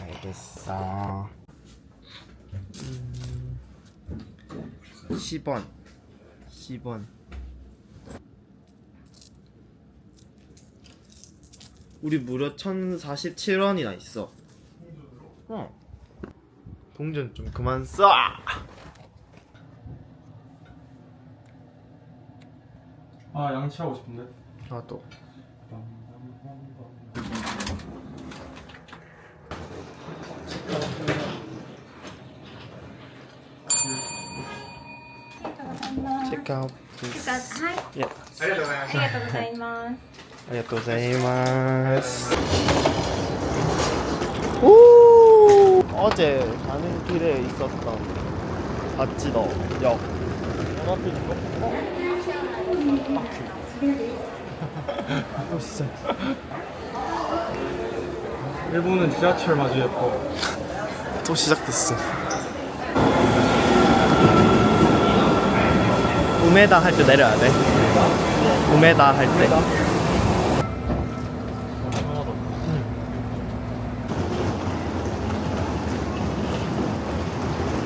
알겠어. 음, 10원. 10원. 우리 무려 1047원이나 있어. 어. 동전 좀 그만 써! 아 양치하고 싶은데. 아, 또. 체크아웃. ください。 예. ありがとうございます。 안녕하세요. 오! 어제 가는 길에 있었던 바찌더 역. 어, 진짜. 일본은 지하철 마주 예뻐. 또 시작됐어. 우메다 할 때 내려야 돼. 우메다 할 때.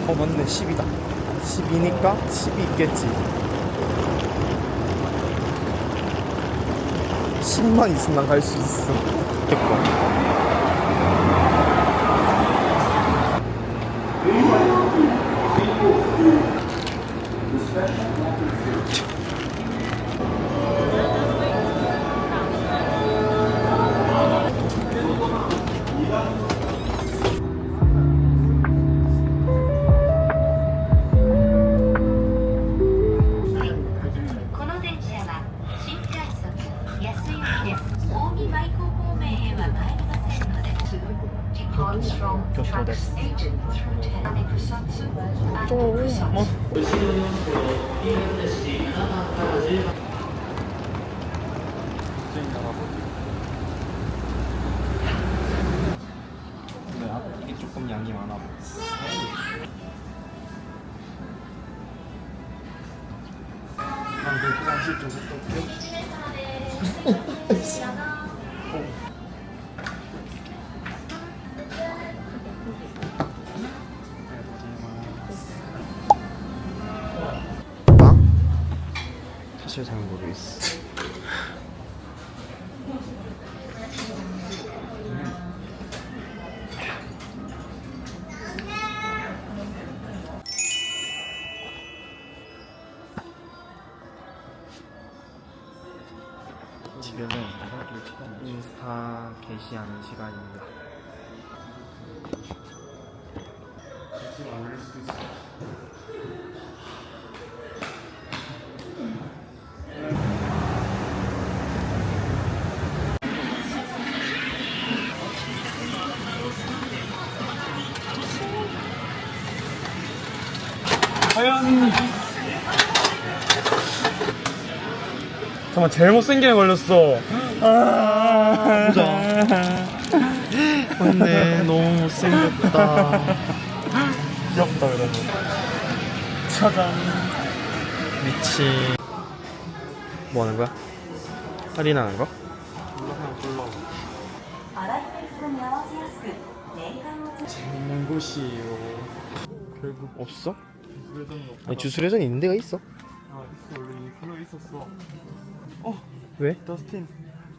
어 맞네 10이다 10이니까 10이 있겠지 10만 있으면 갈수 있어 Kusatsu. 네, 앞이 조금 양이 많아. 빵? 사실 잘 모르겠어. 지금은 인스타 게시하는 시간입니다. 과연. 잠깐 제일 못생긴 애 걸렸어. 아. 보자. 맞네, 너무 못생겼다. 귀엽다 그래도. 짜잔. 미치. 뭐 하는 거야? 할인하는 거? 재밌는 곳이에요. 결국 없어? 그래도 아니, 주술회전이 있는 데가 있어. 아 있어 원래 이걸로 있었어. 왜? 더스틴.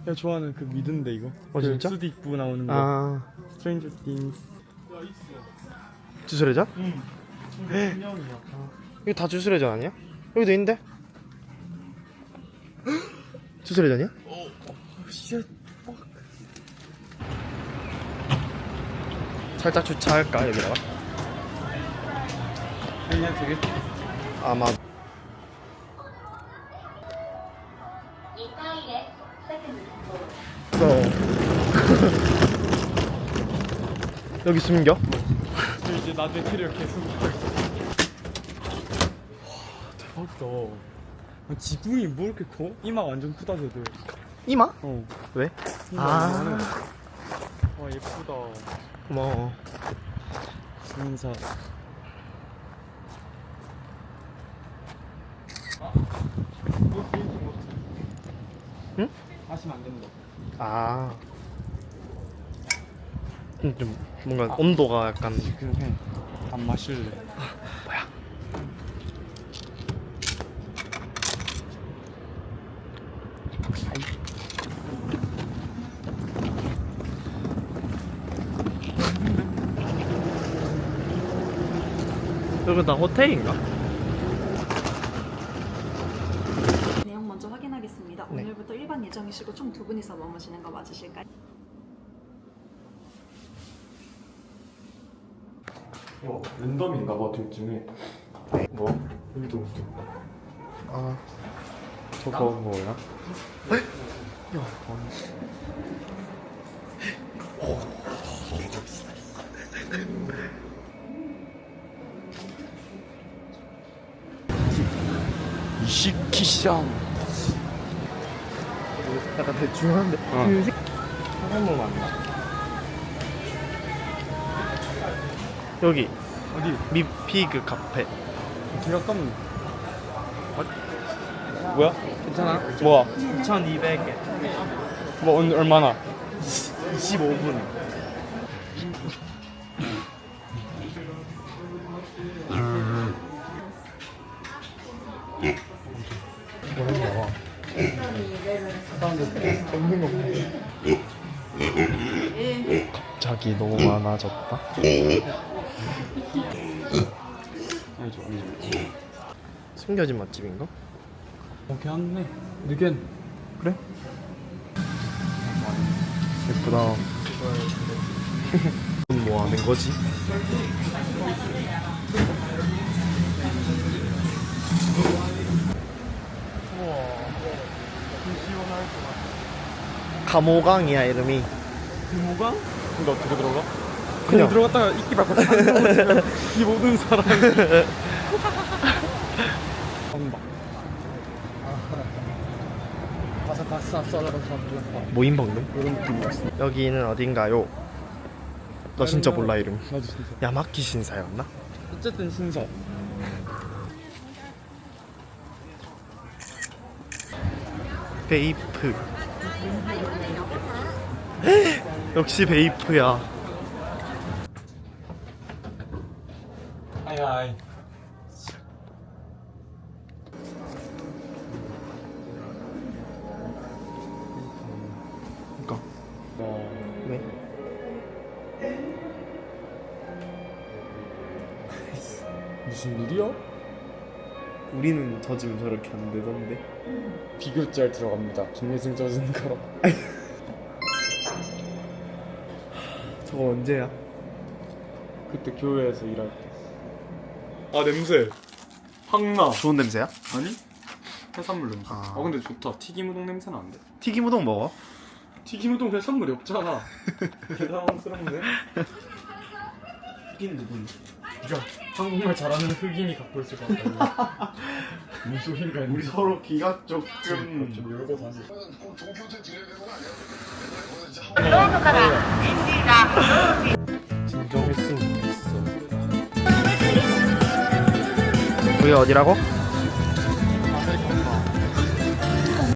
내가 좋아하는 그 미드인데 이거. 어, 진짜? 수도 입고 나오는 거. 아, 스트레인저 띵스. 야 있어. 주술회전? 응. 이거 다 주술회전 아니야? 여기도 있는데? 주술회전이야? 쉣. 살짝 주차할까 여기다가? 살려야 되겠지. 아마. 어. 여기 숨겨? 저 이제 나중에 키를 계속 먹을 와 대박이다 아, 지붕이 뭐 이렇게 커? 이마 완전 크다 쟤들 이마? 어 왜? 이마 아. 와 예쁘다 고마워 주문사 응? 마시면 안 됩니다. 아. 음, 좀 뭔가 온도가 약간 그냥 해. 안 마실래. 뭐야? 여기 다 호텔인가? 내용 먼저 확인하겠습니다. 네. 오늘부터 일반 예정이시고 총 두 분이서 머무시는 거 맞으실까요? 어, 랜덤인가 봐, 둘 중에. 뭐? 여기도 웃겨. 아, 저거 뭐야? 이시키샹. 약간 대충 하는데 어. 그 색... 사람은 맞나? 여기 어디? 미피그 카페 기가 깜. 뭐야? 괜찮아? 뭐야? 2,200엔 뭐 오늘 얼마나? 25분 갑자기 너무 많아졌다. 숨겨진 맛집인가? 어, 괜찮네. 느겐. 그래? 예쁘다 뭐 하는 거지? 감호강이야 이름이 뭐가? 근데 어떻게 들어가? 그냥. 그냥 들어갔다가 이끼 밟고 딱이 모든 사람이 엄마 가사 가사 써라가 모임 방금? 이런 느낌이었어 여기는 어딘가요? 너 진짜 몰라 이름 나도 진짜 야마키 신사였나? 어쨌든 신사 베이프 역시 베이프야 아이 그니까 어, 왜? 무슨 일이야? 우리는 젖으면 저렇게 안 되던데 비교짤 들어갑니다 김예승 젖은 거 저거 언제야? 그때 교회에서 일할 때 아 냄새 확나 좋은 냄새야? 아니? 해산물 냄새 아. 아, 근데 좋다 튀김 우동 냄새는 안 돼 튀김 우동 먹어? 튀김 우동 해산물이 없잖아 당황스럽네 튀김 누군? 네가 한국말 잘하는 흑인이 갖고 있을 것 같다 무슨 소린가 우리 서로 귀가 조금 좀 열고 다시 진정했으면 좋겠어. 그게 어디라고?